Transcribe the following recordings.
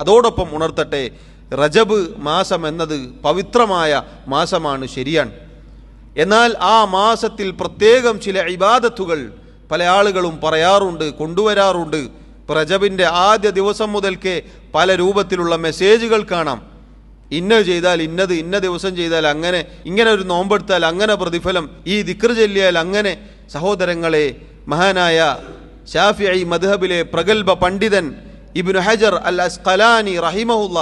അതോടൊപ്പം ഉണർത്തട്ടെ റജബ് മാസം എന്നത് പവിത്രമായ മാസമാണ് ശരിയാണ് എന്നാൽ ആ മാസത്തിൽ പ്രത്യേകം ചില ഇബാദത്തുകൾ പല ആളുകളും പറയാറുണ്ട് കൊണ്ടുവരാറുണ്ട്. പ്രജബിന്റെ ആദ്യ ദിവസം മുതൽക്കേ പല രൂപത്തിലുള്ള മെസ്സേജുകൾ കാണാം. ഇന്ന ചെയ്താൽ ഇന്നത് ഇന്ന ദിവസം ചെയ്താൽ അങ്ങനെ ഇങ്ങനെ ഒരു നോമ്പെടുത്താൽ അങ്ങനെ പ്രതിഫലം ഈ ദിക്ർ ചൊല്ലിയാൽ അങ്ങനെ. സഹോദരങ്ങളെ മഹാനായ ഷാഫിഐ മദ്ഹബിലെ പ്രഗത്ഭ പണ്ഡിതൻ ഇബ്നു ഹജർ അൽ അസ്ഖലാനി റഹിമഹുല്ല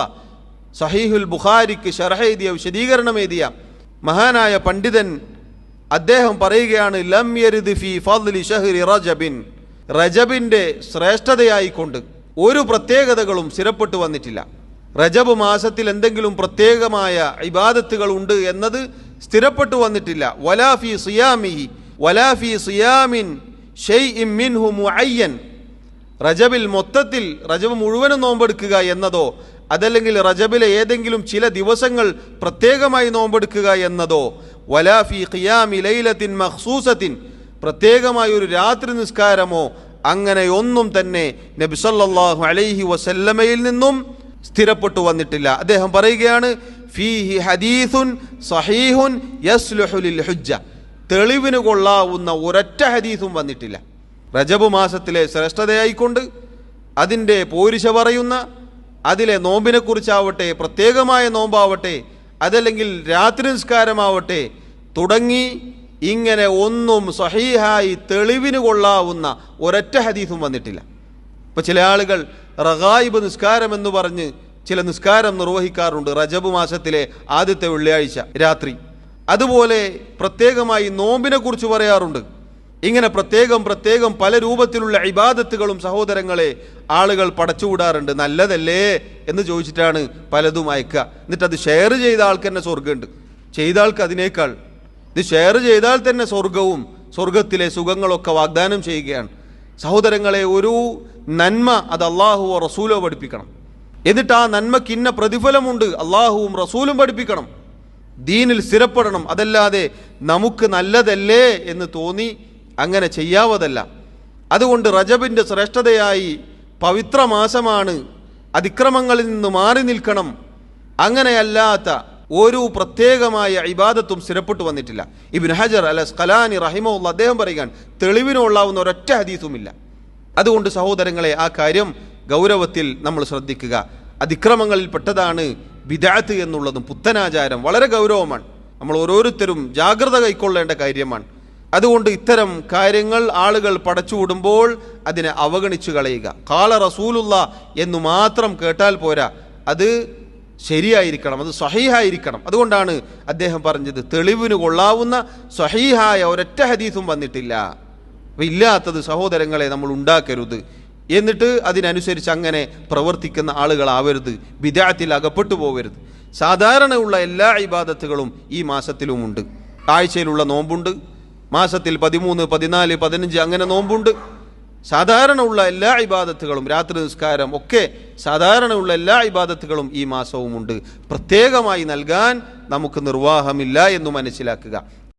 സഹീഹുൽ ബുഖാരിക്ക് ഷർഹ എഴുതിയ വിശദീകരണം എഴുതിയ മഹാനായ പണ്ഡിതൻ അദ്ദേഹം പറയുകയാണ് ലം യരിദ് ഫി ഫദ്ലി ഷഹ്രി റജബിൻ. റജബിന്റെ ശ്രേഷ്ഠതയായിക്കൊണ്ട് ഒരു പ്രത്യേകതകളും സ്ഥിരപ്പെട്ടു വന്നിട്ടില്ല. റജബ് മാസത്തിൽ എന്തെങ്കിലും പ്രത്യേകമായ ഇബാദത്തുകൾ ഉണ്ട് എന്നത് സ്ഥിരപ്പെട്ടു വന്നിട്ടില്ല. വലാഫി സിയാമിഹി വലാഫി സിയാമിൻ ഷെയ് ഇം മിൻഹു മുഅയ്യൻ. റജബിൽ മൊത്തത്തിൽ റജബ് മുഴുവനും നോമ്പെടുക്കുക എന്നതോ അതല്ലെങ്കിൽ റജബിലെ ഏതെങ്കിലും ചില ദിവസങ്ങൾ പ്രത്യേകമായി നോമ്പെടുക്കുക എന്നതോ വലാഫി ഖിയാമി ലൈലത്തിൻ മഖ്സൂസത്തിൻ പ്രത്യേകമായ ഒരു രാത്രി നിസ്കാരമോ അങ്ങനെ ഒന്നും തന്നെ നബിസല്ലാഹു അലൈഹി വസല്ലമയിൽ നിന്നും സ്ഥിരപ്പെട്ടു വന്നിട്ടില്ല. അദ്ദേഹം പറയുകയാണ് ഫീഹി ഹദീസുൻ സഹീഹുൻ യസ്ലുഹുലിൽ ഹുജ്ജ. തെളിവിന് കൊള്ളാവുന്ന ഒരൊറ്റ ഹദീസും വന്നിട്ടില്ല. റജബ് മാസത്തിലെ ശ്രേഷ്ഠതയായിക്കൊണ്ട് അതിന്റെ പോരിശ പറയുന്ന അതിലെ നോമ്പിനെക്കുറിച്ചാവട്ടെ പ്രത്യേകമായ നോമ്പാവട്ടെ അതല്ലെങ്കിൽ രാത്രി നിസ്കാരമാവട്ടെ തുടങ്ങി ഇങ്ങനെ ഒന്നും സഹീഹായി തെളിവിന് കൊള്ളാവുന്ന ഒരൊറ്റ ഹദീസും വന്നിട്ടില്ല. ഇപ്പോൾ ചില ആളുകൾ റഗായിബ് നിസ്കാരം എന്ന് പറഞ്ഞ് ചില നിസ്കാരം നിർവഹിക്കാറുണ്ട് റജബ് മാസത്തിലെ ആദ്യത്തെ വെള്ളിയാഴ്ച രാത്രി. അതുപോലെ പ്രത്യേകമായി നോമ്പിനെക്കുറിച്ച് പറയാറുണ്ട്. ഇങ്ങനെ പ്രത്യേകം പ്രത്യേകം പല രൂപത്തിലുള്ള ഇബാദത്തുകളും സഹോദരങ്ങളെ ആളുകൾ പടച്ചുവിടാറുണ്ട്. നല്ലതല്ലേ എന്ന് ചോദിച്ചിട്ടാണ് പലതും അയക്കുക. എന്നിട്ട് അത് ഷെയർ ചെയ്ത ആൾക്ക് തന്നെ സ്വർഗമുണ്ട് ചെയ്ത ആൾക്ക് അതിനേക്കാൾ. ഇത് ഷെയർ ചെയ്താൽ തന്നെ സ്വർഗവും സ്വർഗത്തിലെ സുഖങ്ങളൊക്കെ വാഗ്ദാനം ചെയ്യുകയാണ്. സഹോദരങ്ങളെ ഒരു നന്മ അത് അള്ളാഹുവോ റസൂലോ പഠിപ്പിക്കണം. എന്നിട്ട് ആ നന്മയ്ക്ക് ഇന്ന പ്രതിഫലമുണ്ട് അള്ളാഹുവും റസൂലും പഠിപ്പിക്കണം. ദീനിൽ സ്ഥിരപ്പെടണം. അതല്ലാതെ നമുക്ക് നല്ലതല്ലേ എന്ന് തോന്നി അങ്ങനെ ചെയ്യാവതല്ല. അതുകൊണ്ട് റജബിന്റെ ശ്രേഷ്ഠതയായി പവിത്ര മാസമാണ് അതിക്രമങ്ങളിൽ നിന്ന് മാറി നിൽക്കണം. അങ്ങനെയല്ലാത്ത ഒരു പ്രത്യേകമായ ഇബാദത്തും സ്ഥിരപ്പെട്ടു വന്നിട്ടില്ല. ഇബിൻ ഹജർ അല്ല സ്കലാനി റഹിമുള്ള അദ്ദേഹം പറയുകയാണ് തെളിവിനുള്ളാവുന്ന ഒരൊറ്റ ഹദീസുമില്ല. അതുകൊണ്ട് സഹോദരങ്ങളെ ആ കാര്യം ഗൗരവത്തിൽ നമ്മൾ ശ്രദ്ധിക്കുക. അതിക്രമങ്ങളിൽ പെട്ടതാണ് വിദാത്ത് എന്നുള്ളതും പുത്തനാചാരം. വളരെ ഗൗരവമാണ്. നമ്മൾ ഓരോരുത്തരും ജാഗ്രത കൈക്കൊള്ളേണ്ട കാര്യമാണ്. അതുകൊണ്ട് ഇത്തരം കാര്യങ്ങൾ ആളുകൾ പടച്ചുവിടുമ്പോൾ അതിനെ അവഗണിച്ചു കളയുക. കാല റസൂലുള്ള എന്ന് മാത്രം കേട്ടാൽ പോരാ. അത് ശരിയായിരിക്കണം അത് സഹീഹായിരിക്കണം. അതുകൊണ്ടാണ് അദ്ദേഹം പറഞ്ഞത് തെളിവിന് കൊള്ളാവുന്ന സഹീഹായ ഒരൊറ്റ ഹദീസും വന്നിട്ടില്ല. അപ്പം ഇല്ലാത്തത് സഹോദരങ്ങളെ നമ്മൾ ഉണ്ടാക്കരുത്. എന്നിട്ട് അതിനനുസരിച്ച് അങ്ങനെ പ്രവർത്തിക്കുന്ന ആളുകളാവരുത്. വിദാത്തിൽ അകപ്പെട്ടു പോകരുത് സാധാരണയുള്ള എല്ലാ ഇബാദത്തുകളും ഈ മാസത്തിലുമുണ്ട്. ആഴ്ചയിലുള്ള നോമ്പുണ്ട് മാസത്തിൽ പതിമൂന്ന് പതിനാല് പതിനഞ്ച് അങ്ങനെ നോമ്പുണ്ട്. സാധാരണ ഉള്ള എല്ലാ ഇബാദത്തുകളും രാത്രി നിസ്കാരം ഒക്കെ സാധാരണ ഉള്ള എല്ലാ ഇബാദത്തുകളും ഈ മാസവുമുണ്ട്. പ്രത്യേകമായി നൽകാൻ നമുക്ക് നിർവാഹമില്ല എന്ന് മനസ്സിലാക്കുക.